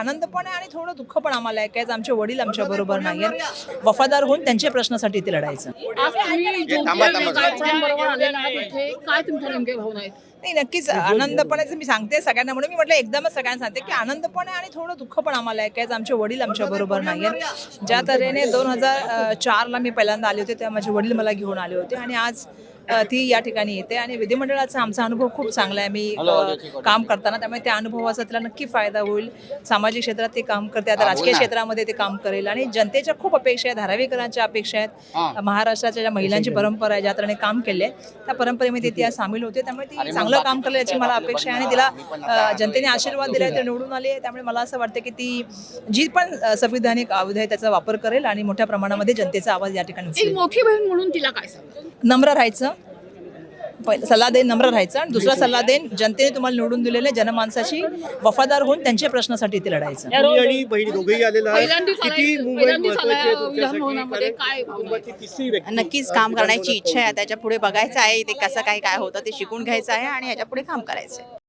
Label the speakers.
Speaker 1: आनंद पण आहे आणि थोडं दुःख पण आम्हाला आहे काय आमचे वडील आमच्या बरोबर नाही आहेत वफादार होऊन त्यांच्या प्रश्नासाठी ते लढायचं.
Speaker 2: आज तुम्ही बरोबर आलेला आहात इथे काय तुमच्या नेमके भावना आहेत?
Speaker 1: नाही नक्कीच आनंदपणाचं मी सांगते सगळ्यांना म्हणून मी म्हटलं एकदमच सगळ्यांना सांगते की आनंद पण आहे आणि थोडं दुःख पण आम्हाला आहे काय आमचे वडील आमच्या बरोबर नाही आहेत ज्या तऱ्हेने दोन हजार चारला मी पहिल्यांदा आले होते तेव्हा माझे वडील मला घेऊन आले होते आणि आज ती या ठिकाणी येते आणि विधिमंडळाचा आमचा अनुभव खूप चांगला आहे. मी काम करताना त्यामुळे त्या अनुभवाचा तिला नक्की फायदा होईल. सामाजिक क्षेत्रात ते काम करते आता राजकीय क्षेत्रामध्ये ते काम करेल आणि जनतेच्या खूप अपेक्षा आहेत धारावीकरांच्या अपेक्षा आहेत. महाराष्ट्राच्या ज्या महिलांची परंपरा आहे ज्या तऱ्हेने काम केले त्या परंपरेमध्ये ती आज सामील होते. त्यामुळे ती चांगलं काम करेल याची मला अपेक्षा आहे आणि तिला जनतेने आशीर्वाद दिला ते निवडून आले त्यामुळे मला असं वाटतं की ती जी पण संविधानिक आहे त्याचा वापर करेल आणि मोठ्या प्रमाणामध्ये जनतेचा आवाज या ठिकाणी.
Speaker 2: मोठी बहीण म्हणून तिला काय
Speaker 1: नम्र राहायचं. सल्ला देईन नम्र राहायचं. आणि दुसरा सल्ला देईन जनतेने तुम्हाला निवडून दिलेले जनमानसाची वफादार होऊन त्यांच्या प्रश्नासाठी ते लढायचं.
Speaker 3: आणि बहिणी दोघेही आलेला आहे
Speaker 2: पहिल्यांदाच आलाय-
Speaker 3: किती मुंबई
Speaker 2: पहिल्यांदाच
Speaker 3: महत्वाची आहे.
Speaker 2: आलाय विधान भवनामध्ये.
Speaker 3: तुमच्यासाठी
Speaker 2: काय
Speaker 3: कारण
Speaker 2: भावना आहे?
Speaker 3: कुटुंबाची तिसरी व्यक्ती.
Speaker 4: नक्कीच काम करण्याची इच्छा आहे. त्याच्या पुढे बघायचं आहे ते कसं काय काय होतं ते शिकून घ्यायचं आहे आणि ह्याच्या पुढे काम करायचं आहे.